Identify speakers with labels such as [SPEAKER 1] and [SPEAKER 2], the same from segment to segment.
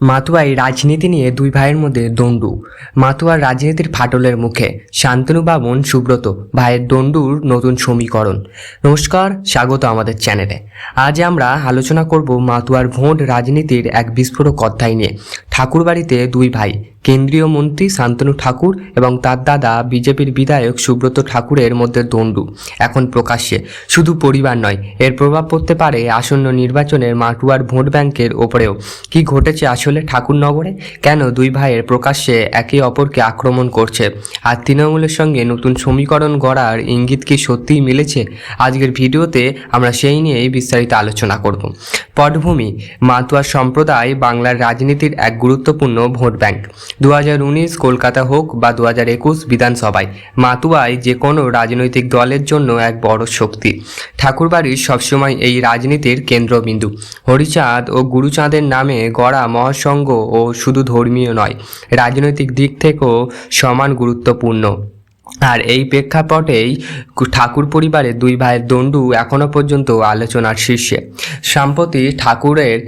[SPEAKER 1] মাতুয়াই রাজনীতি নিয়ে দুই ভাইয়ের মধ্যে দণ্ডু। মাতুয়ার রাজনীতির ফাটলের মুখে শান্তনু বাবন, সুব্রত ভাইয়ের দণ্ডুর নতুন সমীকরণ। নমস্কার, স্বাগত আমাদের চ্যানেলে। আজ আমরা আলোচনা করব মাতুয়ার ভোট রাজনীতির এক বিস্ফোরক অধ্যায় নিয়ে। ঠাকুরবাড়িতে দুই ভাই কেন্দ্রীয় মন্ত্রী শান্তনু ঠাকুর এবং তার দাদা বিজেপির বিধায়ক সুব্রত ঠাকুরের মধ্যে দণ্ডু এখন প্রকাশ্যে। শুধু পরিবার নয়, এর প্রভাব পড়তে পারে আসন্ন নির্বাচনের মাটুয়ার ভোট ব্যাংকের ওপরেও। কি ঘটেছে আসলে ঠাকুরনগরে? কেন দুই ভাইয়ের প্রকাশ্যে একে অপরকে আক্রমণ করছে? আর তৃণমূলের সঙ্গে নতুন সমীকরণ গড়ার ইঙ্গিত কি সত্যিই মিলেছে? আজকের ভিডিওতে আমরা সেই নিয়েই বিস্তারিত আলোচনা করব। পটভূমি মাতুয়া সম্প্রদায় বাংলার রাজনীতির এক গুরুত্বপূর্ণ ভোট ব্যাংক। দু হাজার উনিশ কলকাতা হোক বা দু হাজার একুশ বিধানসভায় মাতুয়ায় যে কোনো রাজনৈতিক দলের জন্য এক বড় শক্তি। ঠাকুরবাড়ির সবসময় এই রাজনীতির কেন্দ্রবিন্দু। হরিচাঁদ ও গুরুচাঁদের নামে গড়া মহাসংঘ ও শুধু ধর্মীয় নয়, রাজনৈতিক দিক থেকেও সমান গুরুত্বপূর্ণ। আর এই প্রেক্ষাপটেই ঠাকুর পরিবারের দুই ভাইয়ের দণ্ডু এখনও পর্যন্ত আলোচনার শীর্ষে। সম্প্রতি ঠাকুরের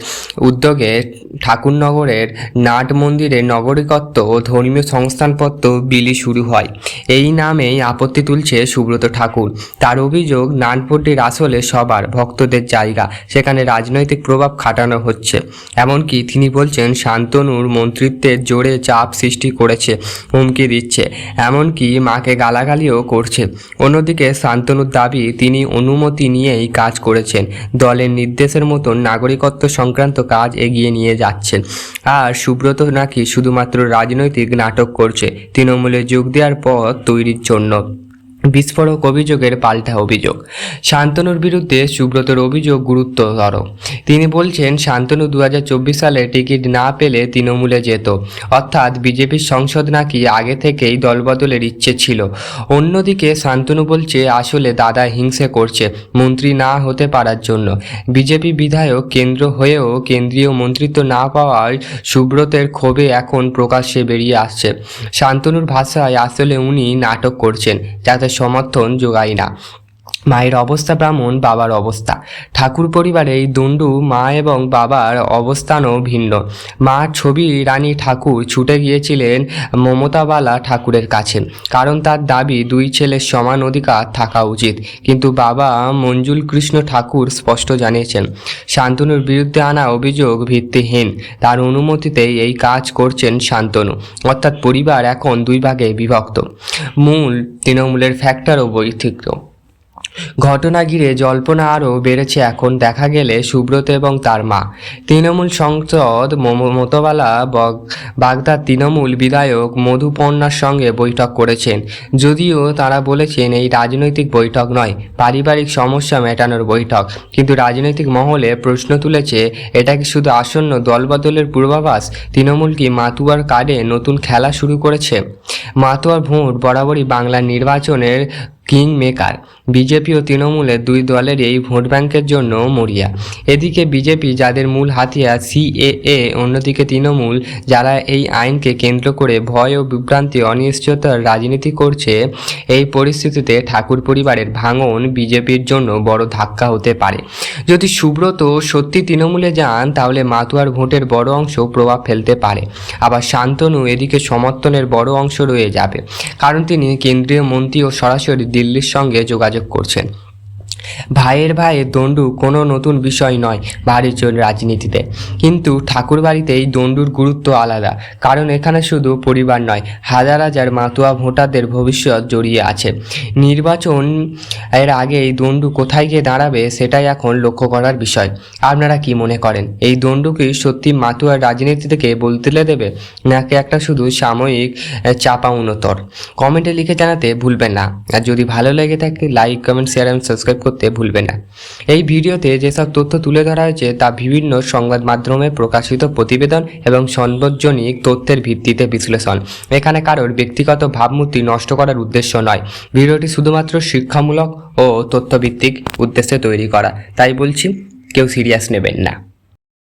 [SPEAKER 1] উদ্যোগে ঠাকুরনগরের নাট মন্দিরে নগরিকত্ব ও ধর্মীয় সংস্থানপত্র বিলি শুরু হয়। এই নামেই আপত্তি তুলছে সুব্রত ঠাকুর। তার অভিযোগ নাটপট্টির আসলে সবার ভক্তদের জায়গা। সেখানে রাজনৈতিক প্রভাব খাটানো হচ্ছে। এমনকি তিনি বলছেন, শান্তনুর মন্ত্রিত্বের জোরে চাপ সৃষ্টি করেছে, হুমকি দিচ্ছে। এমনকি মাকে গালাগালিও করছে। অন্যদিকে শান্তনুর দাবি, তিনি অনুমতি নিয়েই কাজ করেছেন। দলের নির্দেশের মতন নাগরিকত্ব সংক্রান্ত কাজ এগিয়ে নিয়ে যাচ্ছেন। আর সুব্রত নাকি শুধুমাত্র রাজনৈতিক নাটক করছে। তৃণমূলে যোগ দেওয়ার পথ তৈরির জন্য। বিস্ফোরক অভিযোগের পাল্টা অভিযোগ। শান্তনুর বিরুদ্ধে সুব্রতর অভিযোগ গুরুত্বতর তিনি বলছেন, শান্তনু দু হাজার চব্বিশ সালে টিকিট না পেলে তৃণমূলে যেত। অর্থাৎ বিজেপির সংসদ নাকি আগে থেকেই দলবদলের ইচ্ছে ছিল। অন্যদিকে শান্তনু বলছে, আসলে দাদা হিংসে করছে, মন্ত্রী না হতে পারার জন্য। বিজেপি বিধায়ক কেন্দ্র হয়েও কেন্দ্রীয় মন্ত্রিত্ব না পাওয়ায় সুব্রতের ক্ষোভে এখন প্রকাশ্যে বেরিয়ে আসছে। শান্তনুর ভাষায় আসলে উনি নাটক করছেন, যাতে সমর্থন যোগায় না। মায়ের অবস্থা ব্রাহ্মণ, বাবার অবস্থা। ঠাকুর পরিবারে এই দণ্ডু, মা এবং বাবার অবস্থানও ভিন্ন। মা ছবি রানী ঠাকুর ছুটে গিয়েছিলেন মমতাবালা ঠাকুরের কাছে। কারণ তার দাবি, দুই ছেলের সমান অধিকার থাকা উচিত। কিন্তু বাবা মঞ্জুল কৃষ্ণ ঠাকুর স্পষ্ট জানিয়েছেন, শান্তনুর বিরুদ্ধে আনা অভিযোগ ভিত্তিহীন। তার অনুমতিতেই এই কাজ করছেন শান্তনু। অর্থাৎ পরিবার এখন দুই ভাগে বিভক্ত। মূল, তৃণমূলের ফ্যাক্টরও বৈচিত্র্য। ঘটনা ঘিরে জল্পনা আরও বেড়েছে এখন। দেখা গেলে সুব্রত এবং তার মা। তৃণমূল সংসদ মতবালা বগ- বাগদার তৃণমূল বিধায়ক মধুপর্ণার সঙ্গে বৈঠক করেছেন। যদিও তারা বলেছেন এই রাজনৈতিক বৈঠক নয়, পারিবারিক সমস্যা মেটানোর বৈঠক। কিন্তু রাজনৈতিক মহলে প্রশ্ন তুলেছে, এটা কি শুধু আসন্ন দলবদলের পূর্বাভাস? তৃণমূল কি মাতুয়ার কার্ডে নতুন খেলা শুরু করেছে? মাতুয়ার ভোট বরাবরই বাংলার নির্বাচনের কিং মেকার বিজেপি ও তৃণমূলের দুই দলের এই ভোট ব্যাংকের জন্য মরিয়া। এদিকে বিজেপি, যাদের মূল হাতিয়ার সিএএ অন্যদিকে তৃণমূল, যারা এই আইনকে কেন্দ্র করে ভয় ও বিভ্রান্তি, অনিশ্চয়তার রাজনীতি করছে, এই পরিস্থিতিতে ঠাকুর পরিবারের ভাঙন বিজেপির জন্য বড় ধাক্কা হতে পারে। যদি সুব্রত সত্যি তৃণমূলে যান, তাহলে মাতুয়ার ভোটের বড় অংশ প্রভাব ফেলতে পারে। আবার শান্তনু এদিকে সমর্থনের বড় অংশ রয়ে যাবে। কারণ তিনি কেন্দ্রীয় মন্ত্রী ও সরাসরি দিল্লির সঙ্গে যোগাযোগ করছেন। ভাইয়ের ভাইয়ের দণ্ডু কোনো নতুন বিষয় নয় ভারতীয় রাজনীতিতে। কিন্তু ঠাকুরবাড়িতে এই দণ্ডুর গুরুত্ব আলাদা, কারণ এখানে শুধু পরিবার নয়, হাজার হাজার মাতুয়া ভোটারদের ভবিষ্যৎ জড়িয়ে আছে। নির্বাচন এর আগে এই দণ্ডু কোথায় গিয়ে দাঁড়াবে সেটাই এখন লক্ষ্য করার বিষয়। আপনারা কি মনে করেন, এই দণ্ডু কি সত্যি মাতুয়ার রাজনীতি থেকে বলতেলে দেবে, নাকি একটা শুধু সাময়িক চাপা উন্নতর কমেন্টে লিখে জানাতে ভুলবেন না। আর যদি ভালো লেগে থাকে, লাইক, কমেন্ট, শেয়ার এবং সাবস্ক্রাইব করতে ভুলবেন না। এই ভিডিওতে যেসব তথ্য তুলে ধরা হয়েছে তা বিভিন্ন সংবাদ মাধ্যমে প্রকাশিত প্রতিবেদন এবং সর্বজনিক তথ্যের ভিত্তিতে বিশ্লেষণ। এখানে কারোর ব্যক্তিগত ভাবমূর্তি নষ্ট করার উদ্দেশ্য নয়। ভিডিওটি শুধুমাত্র শিক্ষামূলক ও তথ্যভিত্তিক উদ্দেশ্যে তৈরি করা। তাই বলছি, কেউ সিরিয়াস নেবেন না।